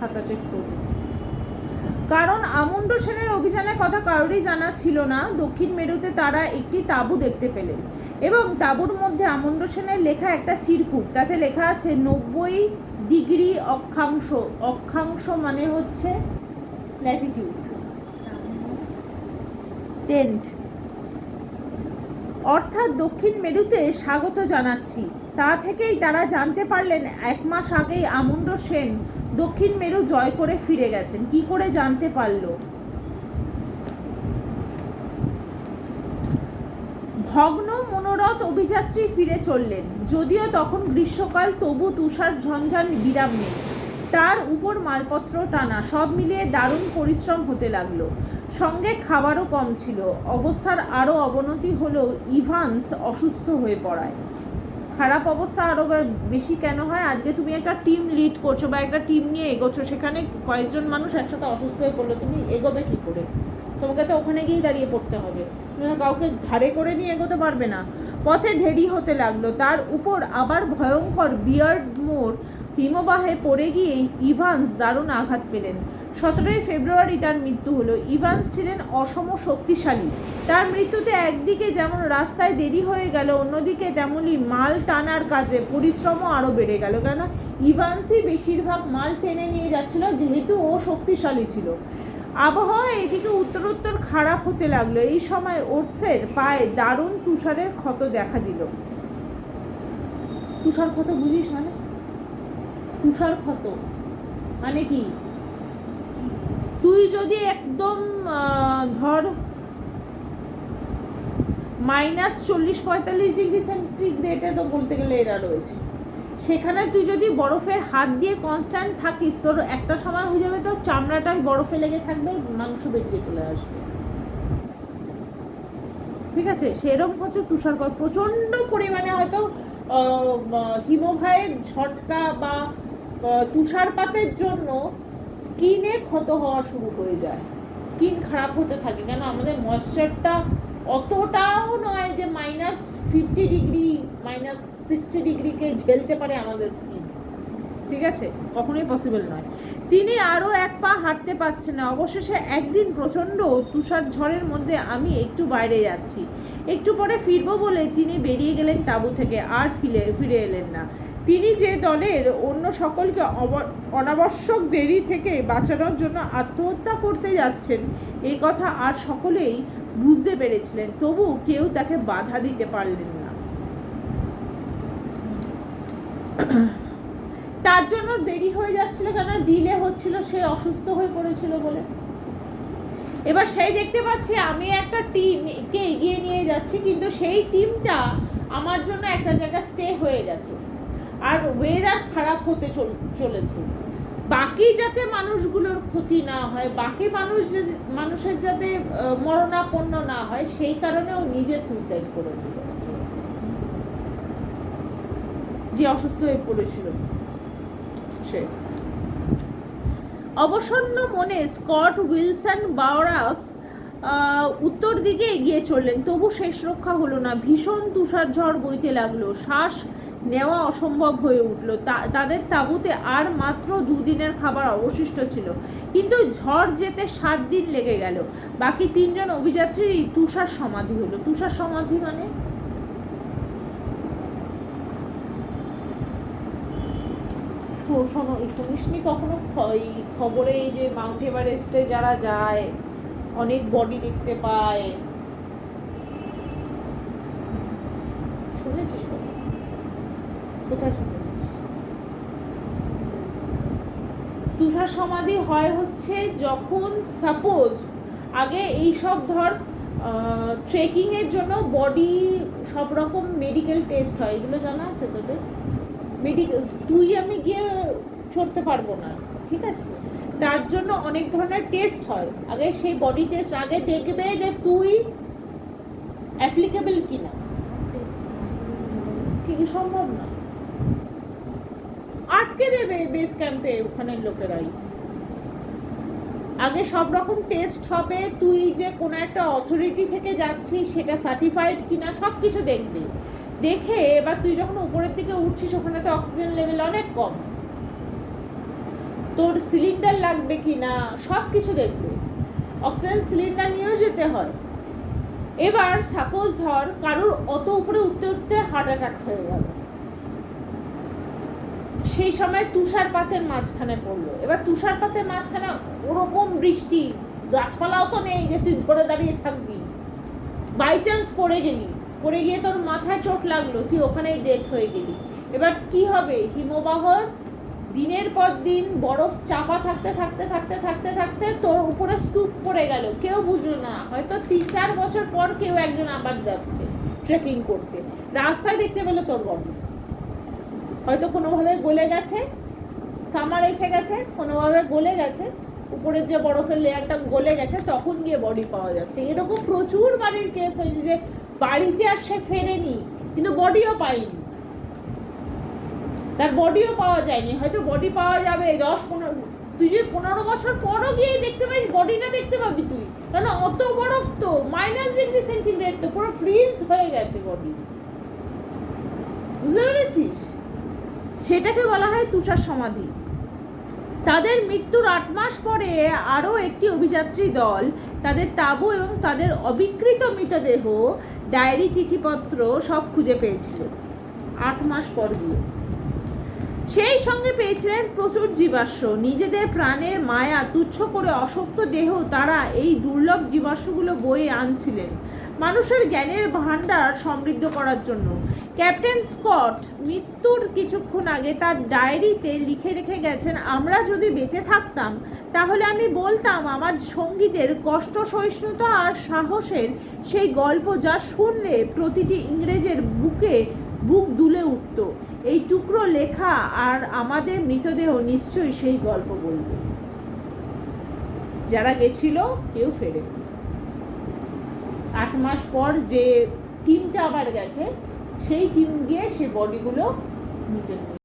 খাতা চেক করুন কারণ আমন্ড সেনের অভিযানের কথা কারোরই জানা ছিল না। দক্ষিণ মেরুতে তারা একটি তাঁবু দেখতে পেলেন এবং তাঁবুর মধ্যে আমন্ড সেনের লেখা একটা চিরকুট। তাতে লেখা আছে, নব্বই ডিগ্রি অক্ষাংশ অক্ষাংশ মানে হচ্ছে ল্যাটিটিউড টেন্ট অর্থাৎ দক্ষিণ মেরুতে স্বাগত জানাচ্ছি। তা থেকেই তারা জানতে পারলেন, এক মাস আগেই আমন্ড সেন দক্ষিণ মেরু জয় করে ফিরে গেছেন। কি করে জানতে পারল? ভগ্ন মনোরথ অভিযাত্রী ফিরে চললেন। যদিও তখন গ্রীষ্মকাল, তবু তুষার ঝঞ্ঝান বিরাম নেই। তার উপর মালপত্র টানা, সব মিলিয়ে দারুণ পরিশ্রম হতে লাগল। সঙ্গে খাবারও কম ছিল। অবস্থার আরও অবনতি হলেও ইভান্স অসুস্থ হয়ে পড়ায়। খারাপ অবস্থা আরও বেশি কেন হয়? আজকে তুমি একটা টিম লিড করছ বা একটা টিম নিয়ে এগোছো সেখানে কয়েকজন মানুষ একসাথে অসুস্থ হয়ে পড়ল তুমি এগোবে কী করে? তোমাকে তো ওখানে গিয়েই দাঁড়িয়ে পড়তে হবে। তুমি কাউকে ঘাড়ে করে নিয়ে এগোতে পারবে না। পথে দেরি হতে লাগল। তার উপর আবার ভয়ঙ্কর বিয়ার্ড মোড় হিমবাহে পড়ে গিয়ে ইভান্স দারুণ আঘাত পেলেন। সতেরোই ফেব্রুয়ারি তার মৃত্যু হলো। ইভান্স ছিলেন অসম শক্তিশালী। তার মৃত্যুতে একদিকে যেমন রাস্তায় দেরি হয়ে গেল, অন্যদিকে তেমনই মাল টানার কাজে পরিশ্রমও আরও বেড়ে গেল। কেননা ইভান্সই বেশিরভাগ মাল টেনে নিয়ে যাচ্ছিল, যেহেতু ও শক্তিশালী ছিল। আবহাওয়া এদিকে উত্তরোত্তর খারাপ হতে লাগল। এই সময় ওটসের পায়ে দারুণ তুষারের ক্ষত দেখা দিল। তুষার ক্ষত বুঝিস মানে? তুষার ক্ষত। মানে কি? তুই যদি একদম ধর মাইনাস চল্লিশ পঁয়তাল্লিশ ডিগ্রি সেন্টিগ্রেডে তো বলতে গেলে এরা রয়েছে। সেখানে তুই যদি বরফের হাত দিয়ে কনস্ট্যান্ট থাকিস, তোর একটা সময় হয়ে যাবে তো চামড়াটাই বরফে লেগে থাকবে, মাংস বেরিয়ে চলে আসবে। ঠিক আছে? সেরকম হচ্ছে তুষারপাত। প্রচণ্ড পরিমাণে হয়তো হিমবাহের ঝটকা বা তুষারপাতের জন্য স্কিনে ক্ষত হওয়া শুরু হয়ে যায়। স্কিন খারাপ হতে থাকে, কেন? আমাদের ময়েশ্চারটা অতটাও নয় যে minus fifty degree, minus sixty ডিগ্রিকে ঝেলতে পারে আমাদের স্কিন। ঠিক আছে? কখনোই পসিবল নয়। তিনি আরও এক পা হাঁটতে পারছেন না। অবশেষে একদিন প্রচণ্ড তুষার ঝড়ের মধ্যে আমি একটু বাইরে যাচ্ছি। একটু পরে ফিরবো বলে তিনি বেরিয়ে গেলেন তাঁবু থেকে। আর ফিরে ফিরে এলেন না। তিনি যে দলের অন্য সকলকে অনাবশ্যক দেরি থেকে বাঁচানোর জন্য আত্মহত্যা করতে যাচ্ছেন, এই কথা আর সকলেই বুঝতে পেরেছিলেন। তবু কেউ তাকে বাধা দিতে পারলেন না। তার জন্য দেরি হয়ে যাচ্ছিল কেন? ডিলে হচ্ছিল, সে অসুস্থ হয়ে পড়েছিল বলে। এবার সেই দেখতে পাচ্ছি আমি একটা টিমকে এগিয়ে নিয়ে যাচ্ছি, কিন্তু সেই টিমটা আমার জন্য একটা জায়গায় স্টে হয়ে গেছে। আর ওয়েদার খারাপ হতে চলেছে। বাকি যাতে মানুষগুলোর ক্ষতি না হয়, বাকি মানুষ মানুষের যাতে মরণাপন্ন না হয়, সেই কারণে ও নিজে সুইসাইড করে দিল। যে অসুস্থ হয়ে পড়েছিল সে। অবসন্ন মনে স্কট উইলসন বাওরাস উত্তর দিকে এগিয়ে চললেন। তবু শেষ রক্ষা হলো না। ভীষণ তুষার ঝড় বইতে লাগল। শ্বাস নেওয়া অসম্ভব হয়ে উঠল। তাদের তাঁবুতে আর মাত্র দুদিনের খাবার অবশিষ্ট ছিল। কিন্তু ঝড় যেতে সাত দিন লেগে গেল। বাকি তিনজন অভিযাত্রীরই তুষার সমাধি হলো। তুষার সমাধি মানে? শুনিসনি কখনো খবরে এই যে মাউন্ট এভারেস্টে যারা যায়, অনেক বডি দেখতে পায়। শুনেছিস কখনো? কোথায় শুনেছিস? তুষার সমাধি হয় হচ্ছে যখন সাপোজ আগে এই সব ধর ট্রেকিং এর জন্য বডি সব রকম মেডিকেল টেস্ট হয় এগুলো জানা আছে তোদের? মেডিকেল তুই আমি গিয়ে চড়তে পারব না ঠিক আছে? তার জন্য অনেক ধরনের টেস্ট হয়। আগে সেই বডি টেস্ট আগে দেখবে যে তুই অ্যাপ্লিকেবল কিনা। কি কি সম্ভব না। আটকে দেবে বেস ক্যাম্পে ওখানের লোকেরাই। আগে সব রকম টেস্ট হবে, তুই যে কোনো একটা অথরিটি থেকে যাচ্ছিস, সেটা সার্টিফাইড কিনা সব কিছু দেখবি। দেখে এবার তুই যখন উপরের দিকে উঠছিস, ওখানে তো অক্সিজেন লেভেল অনেক কম। তোর সিলিন্ডার লাগবে কি না সব কিছু দেখবে। অক্সিজেন সিলিন্ডার নিয়েও যেতে হয়। এবার সাপোজ ধর, কারোর অত উপরে উঠতে উঠতে হার্ট অ্যাটাক হয়ে গেল। সেই সময় তুষারপাতের মাঝখানে পড়ল। এবার তুষারপাতের মাঝখানে ওরকম বৃষ্টি, গাছপালাও তো নেই যে তুই ধরে দাঁড়িয়ে থাকবি। বাই চান্স পড়ে গেলি, পড়ে গিয়ে তোর মাথায় চোট লাগল, তুই ওখানেই ডেথ হয়ে গেলি। এবার কি হবে? হিমবাহর দিনের পর দিন বরফ চাপা থাকতে থাকতে থাকতে থাকতে থাকতে তোর উপরে স্তূপ পড়ে গেল। কেউ বুঝলো না, হয়তো তিন, চার বছর পর কেউ একজন আবার যাচ্ছে ট্রেকিং করতে। রাস্তায় দেখতে পেল তোর বডি হয়তো কোনোভাবে গলে গেছে সামার এসে গেছে, কোনোভাবে গলে গেছে, উপরের যে বরফের লেয়ারটা গলে গেছে, তখন গিয়ে বডি পাওয়া যাচ্ছে। এরকম প্রচুর বাড়ির কেস হয়েছে যে বাড়িতে আর সে ফেরেনি, কিন্তু বডিও পাইনি তার বডিও পাওয়া যায়নি, হয়তো বডি পাওয়া যাবে দশ পনেরো, তুই যদি পনেরো বছর পরও গিয়ে দেখতে পারিস বডিটা দেখতে পাবি তুই। কারণ অত বরফ তো মাইনাস ডিগ্রি সেন্টিগ্রেড তো, পুরো ফ্রিজড হয়ে গেছে বডি বুঝতে পেরেছিস? সেটাকে বলা হয় তুষার সমাধি। তাদের মৃত্যুর আট মাস পরে আরও একটি অভিযাত্রী দল তাদের তাঁবু এবং তাদের অবিকৃত মৃতদেহ, ডায়েরি চিঠিপত্র সব খুঁজে পেয়েছিল। আট মাস পর গিয়ে। সেই সঙ্গে পেয়েছিলেন প্রচুর জীবাশ্ম। নিজেদের প্রাণের মায়া, তুচ্ছ করে অসক্ত দেহ তারা এই দুর্লভ জীবাশ্মগুলো বয়ে আনছিলেন। মানুষের জ্ঞানের ভাণ্ডার সমৃদ্ধ করার জন্য। ক্যাপ্টেন স্কট মৃত্যুর কিছুক্ষণ আগে তার ডায়েরিতে লিখে রেখে গেছেন, আমরা যদি বেঁচে থাকতাম, তাহলে আমি বলতাম আমার সঙ্গীদের কষ্ট, সহিষ্ণুতা আর সাহসের সেই গল্প যা শুনলে প্রতিটি ইংরেজের বুকে বুক দুলে উঠত। এই টুকরো লেখা আর আমাদের মৃতদেহ নিশ্চয়ই সেই গল্প বলবে। যারা গেছিল, কেউ ফেরে আট মাস পর যে টিমটা আবার গেছে, সেই টিম গিয়ে সে বডিগুলো নিচে